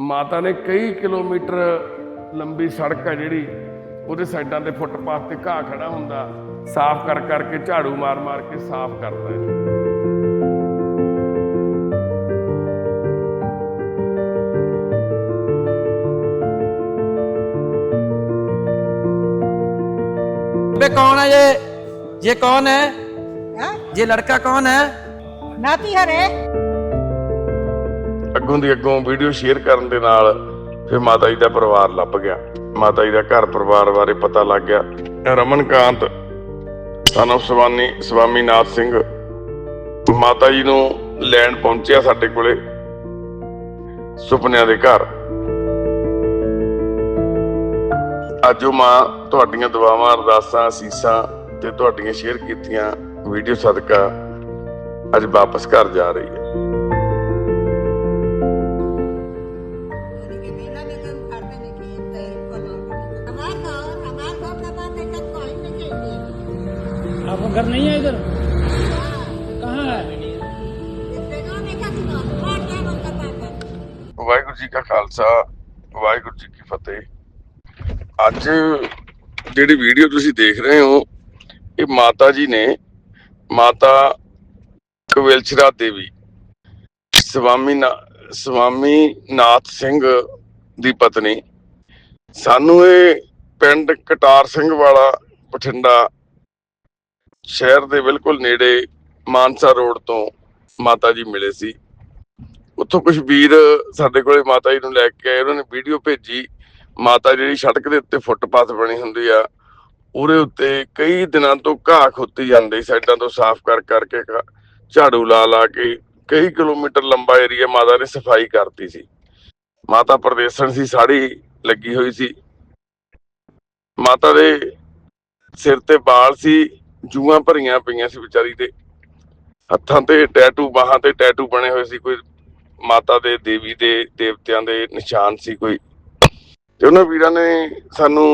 ਮਾਤਾ ਨੇ ਕਈ ਕਿਲੋਮੀਟਰ ਲੰਬੀ ਸੜਕ ਹੈ ਜਿਹੜੀ ਉਹਦੇ ਸਾਈਡਾਂ ਤੇ ਫੁੱਟਪਾਥ ਤੇ ਘਾਹ ਖੜਾ ਹੁੰਦਾ। ਸਾਫ਼ ਕਰ ਕਰਕੇ ਝਾੜੂ ਮਾਰ ਮਾਰ ਕੇ ਸਾਫ਼ ਕਰਦਾ ਹੈ। ਬੇ ਕੌਣ ਹੈ ਜੇ ਜੇ ਕੌਣ ਹੈ? ਜੇ ਲੜਕਾ ਕੌਣ ਹੈ? ਨਾਤੀ ਹਰੇ। ਅੱਗੋਂ ਦੀ ਅੱਗੋਂ ਵੀਡੀਓ ਸ਼ੇਅਰ ਕਰਨ ਦੇ ਨਾਲ ਫਿਰ ਮਾਤਾ ਜੀ ਦਾ ਪਰਿਵਾਰ ਲੱਭ ਗਿਆ। ਮਾਤਾ ਜੀ ਦਾ ਘਰ ਪਰਿਵਾਰ ਬਾਰੇ ਪਤਾ ਲੱਗ ਗਿਆ। ਰਮਨਕਾਂਤ ਸਾਨੂੰ ਸਵਾਨੀ, ਸਵਾਮੀਨਾਥ ਸਿੰਘ ਮਾਤਾ ਜੀ ਨੂੰ ਲੈਣ ਪਹੁੰਚਿਆ ਸਾਡੇ ਕੋਲੇ ਸੁਪਨਿਆਂ ਦੇ ਘਰ। ਅੱਜ ਉਹ ਮਾਂ ਤੁਹਾਡੀਆਂ ਦੁਆਵਾਂ, ਅਰਦਾਸਾਂ, ਅਸੀਸਾਂ ਤੇ ਤੁਹਾਡੀਆਂ ਸ਼ੇਅਰ ਕੀਤੀਆਂ ਵੀਡੀਓ ਸਦਕਾ ਅੱਜ ਵਾਪਸ ਘਰ ਜਾ ਰਹੀ ਹੈ। आपका घर नहीं है इधर कहाँ है ਵਾਹਿਗੁਰੂ ਜੀ ਕਾ ਖਾਲਸਾ ਵਾਹਿਗੁਰੂ ਜੀ ਕੀ ਫਤਿਹ ਅੱਜ ਜਿਹੜੀ ਵੀਡੀਓ ਤੁਸੀਂ ਦੇਖ ਰਹੇ ਹੋ ਇਹ ਮਾਤਾ ਜੀ ਨੇ ਮਾਤਾ ਕਵਿਲਚਰਾ ਦੇਵੀ ਸਵਾਮੀ ਨਾ- ਸਵਾਮੀ ਨਾਥ ਸਿੰਘ ਦੀ ਪਤਨੀ ਸਾਨੂੰ ਇਹ ਪਿੰਡ ਕਟਾਰ ਸਿੰਘ ਵਾਲਾ ਬਠਿੰਡਾ ਸ਼ਹਿਰ ਦੇ ਬਿਲਕੁਲ ਨੇੜੇ ਮਾਨਸਾ ਰੋਡ ਤੋਂ ਮਾਤਾ ਜੀ ਮਿਲੇ ਸੀ। ਉੱਥੋਂ ਕੁਝ ਵੀਰ ਸਾਡੇ ਕੋਲੇ ਮਾਤਾ ਜੀ ਨੂੰ ਲੈ ਕੇ ਆਏ, ਉਹਨਾਂ ਨੇ ਵੀਡੀਓ ਭੇਜੀ। ਮਾਤਾ ਜਿਹੜੀ ਸੜਕ ਦੇ ਉੱਤੇ ਫੁੱਟਪਾਥ ਬਣੀ ਹੁੰਦੀ ਆ, ਉਹਦੇ ਉੱਤੇ ਕਈ ਦਿਨਾਂ ਤੋਂ ਘਾਹ ਖੋਤੀ ਜਾਂਦੀ, ਸਾਈਡਾਂ ਤੋਂ ਸਾਫ਼ ਕਰ ਕਰਕੇ ਝਾੜੂ ਲਾ ਲਾ ਕੇ ਕਈ ਕਿਲੋਮੀਟਰ ਲੰਬਾ ਏਰੀਆ ਮਾਤਾ ਨੇ ਸਫ਼ਾਈ ਕਰਤੀ ਸੀ। ਮਾਤਾ ਪ੍ਰਦੇਸ਼ਣ ਸੀ, ਸਾੜੀ ਲੱਗੀ ਹੋਈ ਸੀ। ਮਾਤਾ ਦੇ ਸਿਰ ਤੇ ਵਾਲ ਸੀ ਜੂਆਂ ਭਰੀਆਂ ਪਈਆਂ ਸੀ ਵਿਚਾਰੀ ਦੇ। ਹੱਥਾਂ ਤੇ ਟੈਟੂ ਬਾਹਾਂ ਤੇ ਟੈਟੂ ਬਣੇ ਹੋਏ ਸੀ ਕੋਈ। ਮਾਤਾ ਦੇ, ਦੇਵੀ ਦੇ, ਦੇਵਤਿਆਂ ਦੇ ਨਿਸ਼ਾਨ ਸੀ ਕੋਈ। ਤੇ ਉਹਨਾਂ ਵੀਰਾਂ ਨੇ ਸਾਨੂੰ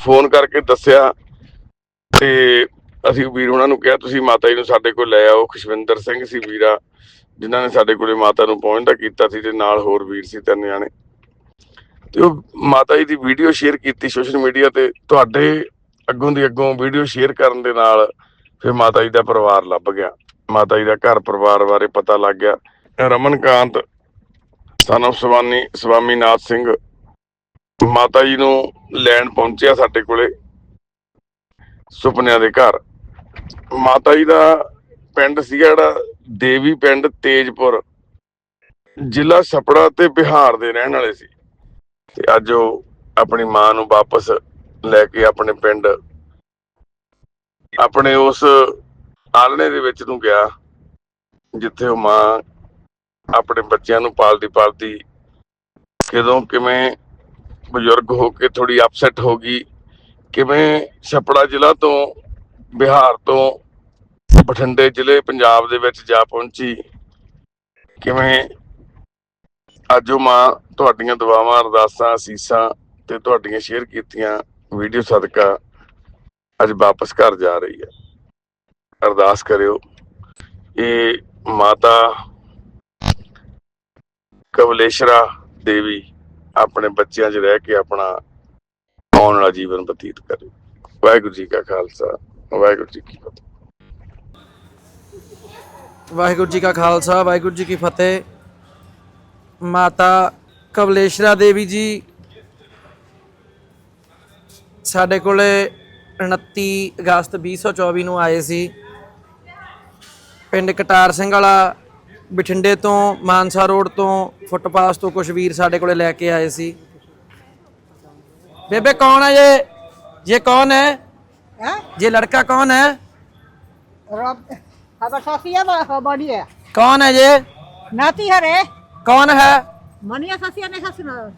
ਫੋਨ ਕਰਕੇ ਦੱਸਿਆ ਤੇ ਅਸੀਂ ਵੀਰ ਉਹਨਾਂ ਨੂੰ ਕਿਹਾ, ਤੁਸੀਂ ਮਾਤਾ ਜੀ ਨੂੰ ਸਾਡੇ ਕੋਲ ਲੈ ਆਓ। ਖੁਸ਼ਵਿੰਦਰ ਸਿੰਘ ਸੀ ਵੀਰਾ, ਜਿਨ੍ਹਾਂ ਨੇ ਸਾਡੇ ਕੋਲੇ ਮਾਤਾ ਨੂੰ ਪਹੁੰਚਦਾ ਕੀਤਾ ਸੀ ਤੇ ਨਾਲ ਹੋਰ ਵੀਰ ਸੀ ਤਿੰਨ ਜਾਣੇ। ਤੇ ਉਹ ਮਾਤਾ ਜੀ ਦੀ ਵੀਡੀਓ ਸ਼ੇਅਰ ਕੀਤੀ ਸੋਸ਼ਲ ਮੀਡੀਆ ਤੇ। ਤੁਹਾਡੇ ਅੱਗੋਂ ਦੀ ਅੱਗੋਂ ਵੀਡੀਓ ਸ਼ੇਅਰ ਕਰਨ ਦੇ ਨਾਲ ਫਿਰ ਮਾਤਾ ਜੀ ਦਾ ਪਰਿਵਾਰ ਲੱਭ ਗਿਆ। ਮਾਤਾ ਜੀ ਦਾ ਘਰ ਪਰਿਵਾਰ ਬਾਰੇ ਪਤਾ ਲੱਗ ਗਿਆ। ਰਮਨਕਾਂਤ ਸਾਨੂੰ ਸਵਾਨੀ, ਸਵਾਮੀਨਾਥ ਸਿੰਘ ਮਾਤਾ ਜੀ ਨੂੰ ਲੈਣ ਪਹੁੰਚਿਆ ਸਾਡੇ ਕੋਲੇ ਸੁਪਨਿਆਂ ਦੇ ਘਰ। ਮਾਤਾ ਜੀ ਦਾ ਪਿੰਡ ਸੀਗਾ ਜਿਹੜਾ ਦੇਵੀ ਪਿੰਡ ਤੇਜਪੁਰ। ਜ਼ਿਲ੍ਹਾ ਸਪੜਾ ਤੇ ਬਿਹਾਰ ਦੇ ਰਹਿਣ ਵਾਲੇ ਸੀ। ਤੇ ਅੱਜ ਉਹ ਆਪਣੀ ਮਾਂ ਨੂੰ ਵਾਪਸ ਲੈ ਕੇ ਆਪਣੇ ਪਿੰਡ। ਆਪਣੇ ਉਸ ਆਲਣੇ ਦੇ ਵਿੱਚ ਨੂੰ ਗਿਆ, ਜਿੱਥੇ ਉਹ ਮਾਂ ਆਪਣੇ ਬੱਚਿਆਂ ਨੂੰ ਪਾਲਦੀ ਪਾਲਦੀ ਕਦੋਂ ਕਿਵੇਂ ਬਜ਼ੁਰਗ ਹੋ ਕੇ ਥੋੜੀ ਅਪਸੈਟ ਹੋ ਗਈ, ਕਿਵੇਂ ਛਪੜਾ ਜ਼ਿਲ੍ਹਾ ਤੋਂ ਬਿਹਾਰ ਤੋਂ ਬਠਿੰਡੇ ਜ਼ਿਲ੍ਹੇ ਪੰਜਾਬ ਦੇ ਵਿੱਚ ਜਾ ਪਹੁੰਚੀ, ਕਿਵੇਂ ਅੱਜ ਉਹ ਮਾਂ ਤੁਹਾਡੀਆਂ ਦੁਆਵਾਂ, ਅਰਦਾਸਾਂ, ਅਸੀਸਾਂ ਤੇ ਤੁਹਾਡੀਆਂ ਸ਼ੇਅਰ ਕੀਤੀਆਂ ਵੀਡੀਓ ਸਦਕਾ ਅੱਜ ਵਾਪਸ ਘਰ ਜਾ ਰਹੀ ਹੈ। ਅਰਦਾਸ ਕਰਿਓ ਇਹ ਮਾਤਾ ਕਵਲੇਸ਼ਰਾ ਦੇਵੀ ਆਪਣੇ ਬੱਚਿਆਂ 'ਚ ਰਹਿ ਕੇ ਆਪਣਾ ਆਉਣ ਵਾਲਾ ਜੀਵਨ ਬਤੀਤ ਕਰੇ। ਵਾਹਿਗੁਰੂ ਜੀ ਕਾ ਖਾਲਸਾ, ਵਾਹਿਗੁਰੂ ਜੀ ਕੀ ਫਤਿਹ। ਵਾਹਿਗੁਰੂ ਜੀ ਕਾ ਖਾਲਸਾ, ਵਾਹਿਗੁਰੂ ਜੀ ਕੀ ਫਤਿਹ। ਮਾਤਾ ਕਵਲੇਸ਼ਰਾ ਦੇਵੀ ਜੀ ਸਾਡੇ ਕੋਲੇ 29 ਅਗਸਤ 2024 ਨੂੰ ਆਏ ਸੀ। ਪਿੰਡ ਕਟਾਰ ਸਿੰਘ ਵਾਲਾ ਬਠਿੰਡੇ ਤੋਂ ਮਾਨਸਾ ਰੋਡ ਤੋਂ ਫੁੱਟਪਾਸ ਤੋਂ ਕੁਝ ਵੀਰ ਸਾਡੇ ਕੋਲੇ ਲੈ ਕੇ ਆਏ ਸੀ। ਬੇਬੇ ਕੌਣ ਹੈ ਜੇ ਜੇ ਕੌਣ ਹੈ? ਹੈ? ਇਹ ਲੜਕਾ ਕੌਣ ਹੈ? ਰਬ ਹਵਾ ਸਾਫੀਆ ਬੋਡੀ ਹੈ। ਕੌਣ ਹੈ ਜੇ? ਨਾਤੀ ਹਰੇ ਕੌਣ ਹੈ? ਮਨੀਆ ਸਾਫੀਆ ਨੇ ਸਾਸਨਾ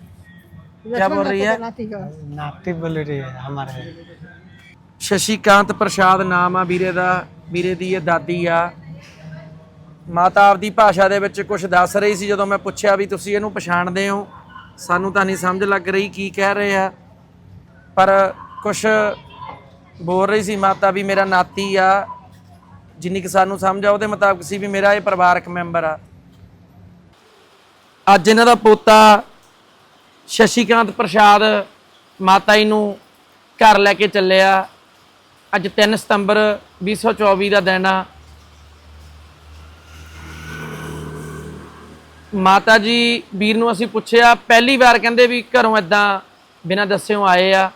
क्या बोल रही है? नाती है नाती बोल रही है हमारे ਸ਼ਸ਼ੀਕਾਂਤ ਪ੍ਰਸ਼ਾਦ ਨਾਮ ਆ ਵੀਰੇ ਦਾ ਵੀਰੇ ਦੀ ਇਹ ਦਾਦੀ ਆ ਮਾਤਾ ਆਪਦੀ ਭਾਸ਼ਾ ਦੇ ਵਿੱਚ ਕੁਝ ਦੱਸ ਰਹੀ ਸੀ ਜਦੋਂ ਮੈਂ ਪੁੱਛਿਆ ਵੀ ਤੁਸੀਂ ਇਹਨੂੰ ਪਛਾਣਦੇ ਹੋ ਸਾਨੂੰ ਤਾਂ ਨਹੀਂ ਸਮਝ ਲੱਗ ਰਹੀ ਕੀ ਕਹਿ ਰਹੇ ਆ ਪਰ ਕੁਝ ਬੋਲ ਰਹੀ ਸੀ ਮਾਤਾ ਵੀ ਮੇਰਾ ਨਾਤੀ ਆ ਜਿੰਨੀ ਕਿ ਸਾਨੂੰ ਸਮਝ ਆ ਉਹਦੇ ਮੁਤਾਬਕ ਸੀ ਵੀ ਮੇਰਾ ਇਹ ਪਰਿਵਾਰਕ ਮੈਂਬਰ ਆ ਅੱਜ ਇਹਨਾਂ ਦਾ ਪੋਤਾ ਸ਼ਸ਼ੀਕਾਂਤ ਪ੍ਰਸ਼ਾਦ ਮਾਤਾ ਜੀ ਨੂੰ ਘਰ ਲੈ ਕੇ ਚੱਲਿਆ। ਅੱਜ 3 ਸਤੰਬਰ 2024 ਦਾ ਦਿਨ ਆ। ਮਾਤਾ ਜੀ, ਵੀਰ ਨੂੰ ਅਸੀਂ ਪੁੱਛਿਆ, ਪਹਿਲੀ ਵਾਰ ਕਹਿੰਦੇ ਵੀ ਘਰੋਂ ਇਦਾਂ ਬਿਨਾਂ ਦੱਸਿਓ ਆਏ ਆ।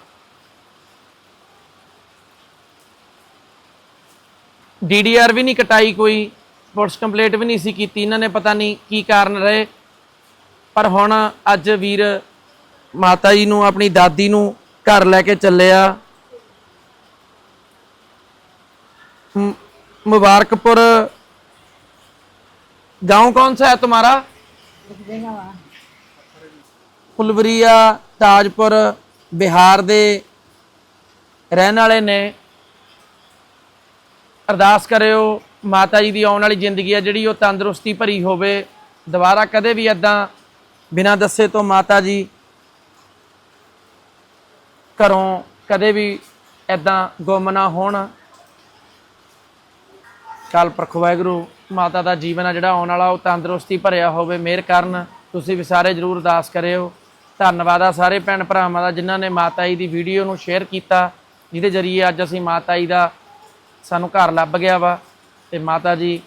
ਡੀਡੀਆਰ ਵੀ ਨਹੀਂ ਕਟਾਈ ਕੋਈ, ਪੁਲਿਸ ਕੰਪਲੇਂਟ ਵੀ ਨਹੀਂ ਸੀ ਕੀਤੀ, ਇਹਨਾਂ ਨੇ ਪਤਾ ਨਹੀਂ ਕੀ ਕਾਰਨ ਰਹੇ। ਪਰ ਹੁਣ ਅੱਜ ਵੀਰ ਮਾਤਾ ਜੀ ਨੂੰ ਆਪਣੀ ਦਾਦੀ ਨੂੰ ਘਰ ਲੈ ਕੇ ਚੱਲਿਆ ਮ- ਮੁਬਾਰਕਪੁਰ गांव कौन सा है तुम्हारा ਫੁਲਵਰੀਆ ਤਾਜਪੁਰ ਬਿਹਾਰ ਦੇ ਰਹਿਣ ਵਾਲੇ ਨੇ ਅਰਦਾਸ ਕਰਿਓ ਮਾਤਾ ਜੀ ਦੀ ਆਉਣ ਵਾਲੀ ਜ਼ਿੰਦਗੀ ਆ ਜਿਹੜੀ ਉਹ ਤੰਦਰੁਸਤੀ ਭਰੀ ਹੋਵੇ ਦੁਬਾਰਾ ਕਦੇ ਵੀ ਐਦਾਂ ਬਿਨਾਂ ਦੱਸੇ ਤੋਂ ਮਾਤਾ ਜੀ ਘਰੋਂ ਕਦੇ ਵੀ ਐਦਾਂ ਗੁੰਮ ਨਾ ਹੋਣ। ਕਾਲ ਪ੍ਰਖ ਵਾਹਿਗੁਰੂ, ਮਾਤਾ ਦਾ ਜੀਵਨ ਆ ਜਿਹੜਾ ਆਉਣ ਵਾਲਾ, ਉਹ ਤੰਦਰੁਸਤੀ ਭਰਿਆ ਹੋਵੇ, ਮਿਹਰ ਕਰਨ। ਤੁਸੀਂ ਵੀ ਸਾਰੇ ਜਰੂਰ ਅਰਦਾਸ ਕਰਿਓ। ਧੰਨਵਾਦ ਆ ਸਾਰੇ ਭੈਣ ਭਰਾਵਾਂ ਦਾ ਜਿਨ੍ਹਾਂ ਨੇ ਮਾਤਾ ਜੀ ਦੀ ਵੀਡੀਓ ਨੂੰ ਸ਼ੇਅਰ ਕੀਤਾ, ਜਿਹਦੇ ਜਰੀਏ ਅੱਜ ਅਸੀਂ ਮਾਤਾ ਜੀ ਦਾ ਸਾਨੂੰ ਘਰ ਲੱਭ ਗਿਆ ਵਾ। ਤੇ ਮਾਤਾ ਜੀ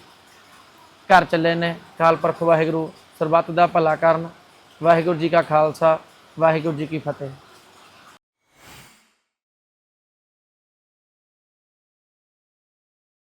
ਘਰ ਚੱਲੇ ਨੇ। ਕਾਲ ਪ੍ਰਖ ਵਾਹਿਗੁਰੂ, ਸਰਬੱਤ ਦਾ ਭਲਾ ਕਰਨ। ਵਾਹਿਗੁਰੂ ਜੀ ਕਾ ਖਾਲਸਾ, ਵਾਹਿਗੁਰੂ ਜੀ ਕੀ ਫਤਿਹ।